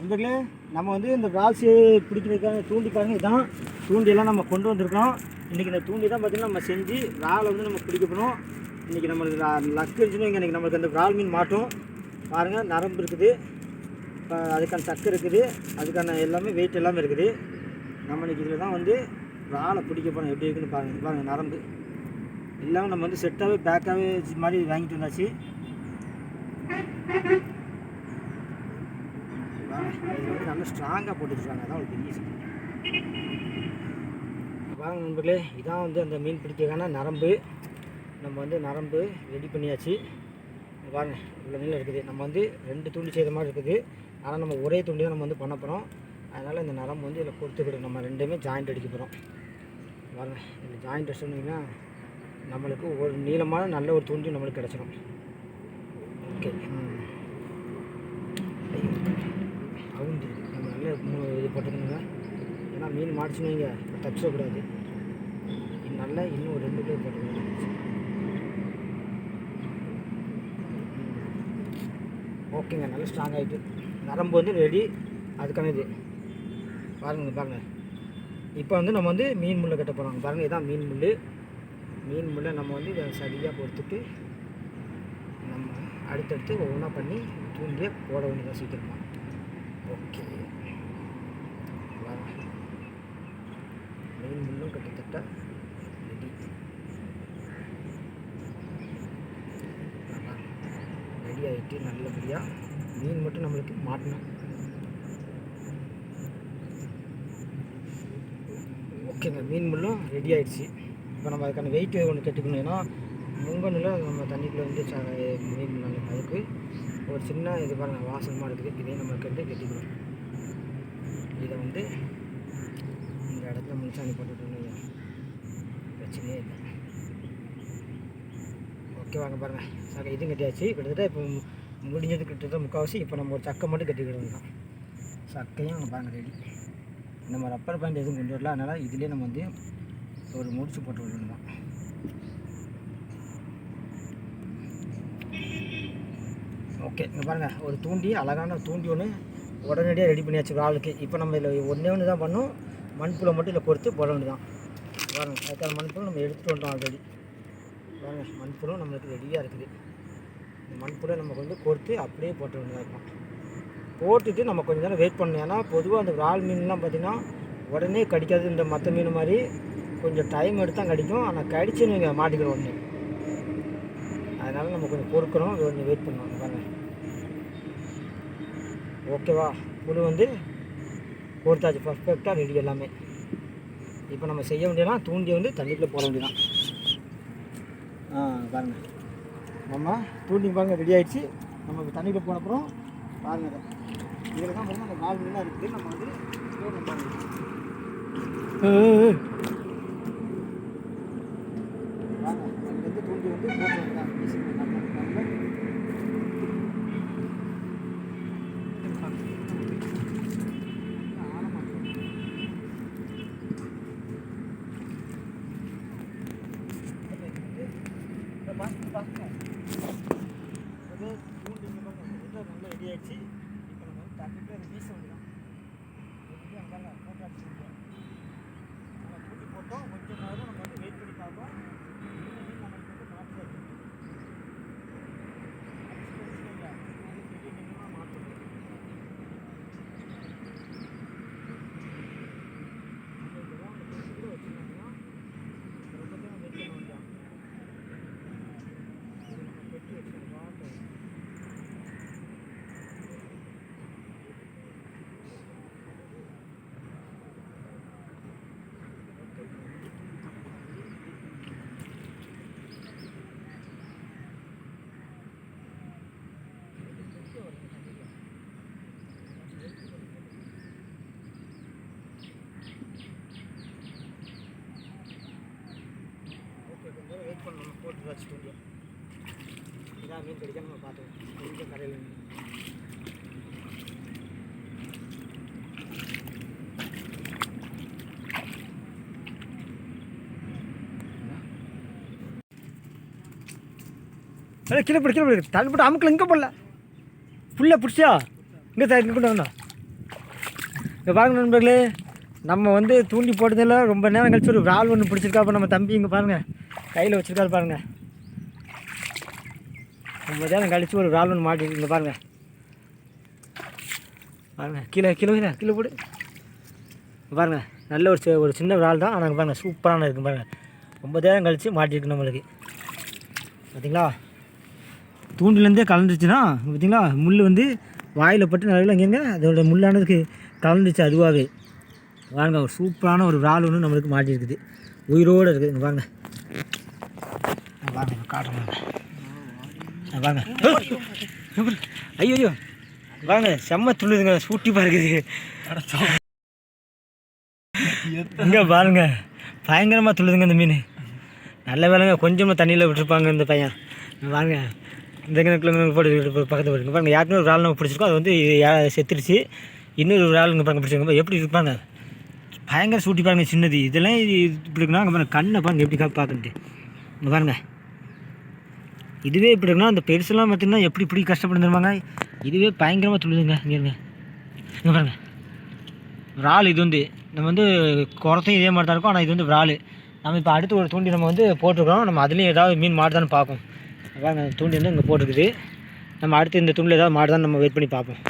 நண்பர்களே நம்ம வந்து இந்த ராசி பிடிக்கிறதுக்கான தூண்டி பாருங்க இதான் தூண்டியெல்லாம் நம்ம கொண்டு வந்திருக்கோம். இன்றைக்கி இந்த தூண்டி தான் பார்த்திங்கன்னா நம்ம செஞ்சு இறாலை வந்து நம்ம பிடிக்க போகிறோம் இன்றைக்கி நம்மளுக்கு லக்கு இருந்துச்சுன்னா இங்கே நம்மளுக்கு அந்த இறால் மீன் மாட்டோம். பாருங்கள் நரம்பு இருக்குது. இப்போ அதுக்கான சக்கு இருக்குது. அதுக்கான எல்லாமே வெயிட் எல்லாமே இருக்குது. நம்ம இன்றைக்கி இதில் தான் வந்து இறாலை பிடிக்க போகிறோம் எப்படி இருக்குன்னு பாருங்கள் பாருங்கள் நரம்பு. எல்லாமே நம்ம வந்து செட்டாகவே பேக்காகவே மாதிரி வாங்கிட்டு வந்தாச்சு. வந்து நல்லா ஸ்ட்ராங்காக போட்டுருக்காங்க அதான் ஒரு பெரிய விஷயம். நண்பர்களே இதான் வந்து அந்த மீன் பிடிக்கிறதுக்கான நரம்பு. நம்ம வந்து நரம்பு ரெடி பண்ணியாச்சு. இங்க இவ்வளோ நீளம் இருக்குது. நம்ம வந்து ரெண்டு துண்டு செய்த மாதிரி இருக்குது. ஆனால் நம்ம ஒரே துண்டு தான் நம்ம வந்து பண்ண போகிறோம் அதனால் இந்த நரம்பு வந்து இதில் கொடுத்துக்கிடும் நம்ம ரெண்டுமே ஜாயிண்ட் அடிக்க போகிறோம் பாருங்க இந்த ஜாயிண்ட் அடிச்சோம்னா நம்மளுக்கு ஒரு நீளமான நல்ல ஒரு துண்டு நம்மளுக்கு கிடச்சிடும் ஓகே அவுந்து நம்ம நல்ல மூணு இது போட்டுக்கணுங்க ஏன்னா மீன் மாடிச்சுன்னு வைங்க தப்பிச்சிடக்கூடாது நல்லா இன்னும் ஒரு ரெண்டு பேர் போட்டுக்கணும் ஓகேங்க நல்லா ஸ்ட்ராங் ஆகிட்டு நரம்பு வந்து ரெடி அதுக்கான இது. பாருங்கள் பாருங்கள் இப்போ வந்து நம்ம வந்து மீன் முள்ளை கட்ட போகிறோம் பாருங்கள் இதுதான் மீன் முள் மீன் முள்ளை நம்ம வந்து இதை சரியாக பொறுத்துட்டு நம்ம அடுத்தடுத்து ஒவ்வொன்றா பண்ணி தூண்டியே போட வேண்டியதாக சீக்கிரமாக ஓகே பாருங்க. மீன் முள்ளும் கிட்டத்தட்ட ரெடி ரெடி நல்லபடியாக மீன் மட்டும் நம்மளுக்கு மாட்டணும். ஓகேங்க மீன் முள்ளும் ரெடி ஆகிடுச்சு இப்போ நம்ம அதுக்கான வெயிட் ஒன்று கட்டுக்கணும். ஏன்னா முங்கனில் நம்ம தண்ணிக்குள்ளே வந்து ச மீன் முள்ளாங்க அதுக்கு ஒரு சின்ன இது பாருங்கள் வாசனமாக இருக்குது. இதே நம்ம கட்டு கட்டிக்கணும் இதை வந்து இந்த இடத்துல முன்சாணி போட்டுட்டோம்னு பிரச்சனையே இல்லை. ஓகே வாங்க பாருங்கள் சக்கை இதுவும் கட்டியாச்சு. கிட்டத்தட்ட இப்போ முடிஞ்சது கிட்டத்தட்ட முக்கால்வாசி. இப்போ நம்ம ஒரு சக்கை மட்டும் கட்டிக்கிடுவோம் தான் சக்கையும் அங்கே பாருங்கள் ரெடி நம்ம ரப்பர் பேண்ட் எதுவும் கொண்டு வரல. அதனால் இதுலேயே நம்ம வந்து ஒரு முடிச்சு போட்டு விடணும்? தான் ஓகே இங்கே பாருங்கள் ஒரு தூண்டி அழகான தூண்டி ஒன்று உடனடியாக ரெடி பண்ணியாச்சு ஆளுக்கு. இப்போ நம்ம இதில் ஒன்றே ஒன்று தான் பண்ணோம் மண்புழை மட்டும் இதில் பொறுத்து போட வேண்டியதான் பாருங்கள் அதுக்கான மண்புழு நம்ம எடுத்துகிட்டு வந்துட்டோம் ஆல்ரெடி பாருங்கள் மண்புழும் நம்மளுக்கு ரெடியாக இருக்குது. இந்த மண்புழை நமக்கு வந்து கொடுத்து அப்படியே போட்ட வேண்டியதாக இருக்கும். போட்டுட்டு நம்ம கொஞ்சம் நேரம் வெயிட் பண்ணணும். ஏன்னா பொதுவாக அந்த இறால் மீன்லாம் பார்த்திங்கன்னா உடனே கடிக்காது. இந்த மற்ற மீன் மாதிரி கொஞ்சம் டைம் எடுத்து தான் கடிக்கும் ஆனால் கடிச்சு நீங்கள் மாட்டிக்கிறோம் ஒன்று அதனால் நம்ம கொஞ்சம் பொறுக்கணும். கொஞ்சம் வெயிட் பண்ணணும். பாருங்கள் ஓகேவா புழு வந்து கொடுத்தாச்சு பர்ஃபெக்டாக ரெடி எல்லாமே. இப்போ நம்ம செய்ய வேண்டியதான் தூண்டி வந்து தண்ணிக்குள்ளே போட வேண்டியதான் ஆ பாருங்க. நம்ம தூண்டி பாருங்க ரெடி ஆயிடுச்சு. நம்ம தண்ணியில் போன அப்புறம் பாருங்க. இதில் தான் பாருங்க அந்த நாலு மீனாக இருக்குது. நம்ம வந்து பாருங்கள் பாருங்க வாங்க அங்கேருந்து தூண்டி வந்து போட்டு வந்தாங்க நம்ம நம்ம நல்லா ரெடி ஆகிடுச்சு இப்போ நம்ம வந்து தண்ணிக்கு அதை வீச வேண்டியதான் இது அங்கே போட்டாச்சு நம்ம தூண்டி போட்டோம் கொஞ்சம் நேரம் நம்ம வந்து வெயிட் பண்ணி பார்ப்போம் இன்னும் மீன் நமக்கு வந்து மாற்றி மாற்றணும் ஓகே கொஞ்சம் நேரம் வெயிட் பண்ணணும் போட்டு வச்சு ஸ்டூடியோ இதான் மீன் கிடைக்க நம்ம பார்த்துக்கோம் கொஞ்சம் கரையில் கீழே போடு கீழே போடு. தள்ளி போட்டு அமுக்கில் இங்கே போடல. ஃபுல்லாக பிடிச்சியா? இங்கே தான் இங்கே கொண்டு வந்தோம் இங்கே பாருங்க நண்பர்களே நம்ம வந்து தூண்டி போட்டதில் ரொம்ப நேரம் கழிச்சு ஒரு ஆள் ஒன்று பிடிச்சிருக்கா அப்போ நம்ம தம்பி இங்கே பாருங்கள் கையில் வச்சுருக்காரு பாருங்கள் ரொம்ப நேரம் கழிச்சு ஒரு இறால் ஒன்று மாட்டிருக்கு இந்த பாருங்கள் பாருங்கள் கீழே கீழே வைங்க, கீழே போடு. பாருங்க நல்ல ஒரு ஒரு சின்ன இறால் தான். ஆனால் பாருங்கள் சூப்பரான இருக்கு பாருங்கள் ரொம்ப நேரம் கழித்து மாட்டிருக்கு நம்மளுக்கு. பார்த்தீங்களா தூண்டிலேருந்தே கலந்துருச்சுன்னா பார்த்தீங்களா முள் வந்து வாயில் பட்டு நல்லா இங்கேங்க அதோட முள்ளானதுக்கு கலந்துச்சு அதுவாகவே பாருங்க ஒரு சூப்பரான ஒரு இறால் ஒன்று நம்மளுக்கு மாட்டிருக்குது. உயிரோடு இருக்குது பாருங்க. பாருங்க இங்க வாங்க. பாருங்க. ஐயோ ஐயோ. வாங்க செம்ம துள்ளுதுங்க. சூட்டி பாருக்குது இங்கே பாருங்க. பயங்கரமாக துள்ளுதுங்க இந்த மீன். நல்ல வேலைங்க கொஞ்சமாக தண்ணியில் விட்டுருப்பாங்க இந்த பையன். வாங்க. பாருங்க இந்த கிணக்குல போட்டு பக்கத்தில் போட்டு பாருங்க யாருக்குமே ஒரு ஆள் நம்ம பிடிச்சிருக்கோம். அது வந்து செத்துருச்சு. இன்னொரு ஒரு ஆளுங்க பாருங்க பிடிச்சிருக்கோம் எப்படி இருப்பாங்க பயங்கர சூட்டி பாருங்க சின்னது. இதெல்லாம் இது இப்படி இருக்குன்னா அங்கே பாருங்க கண்ணை பாருங்க எப்படி பார்க்குறது பாருங்க. இதுவே இப்படி இருக்குன்னா அந்த பெருசெல்லாம் பார்த்தீங்கன்னா எப்படி இப்படி கஷ்டப்படுந்துருவாங்க இதுவே பயங்கரமாக துள்ளுதுங்க இங்கே இருங்க. இங்கே பாருங்க. இறால் இது வந்து நம்ம வந்து குறத்தையும் இதே மாதிரி தான் இருக்கும் ஆனால் இது வந்து இறால். நம்ம இப்போ அடுத்து ஒரு தூண்டி நம்ம வந்து போட்டிருக்கிறோம். நம்ம அதுலேயும் ஏதாவது மீன் மாடுதான்னு பார்ப்போம். பாருங்க தூண்டி வந்து இங்கே போட்டிருக்குது. நம்ம அடுத்து இந்த தூண்டில் ஏதாவது மாடுதான் நம்ம வெயிட் பண்ணி பார்ப்போம்.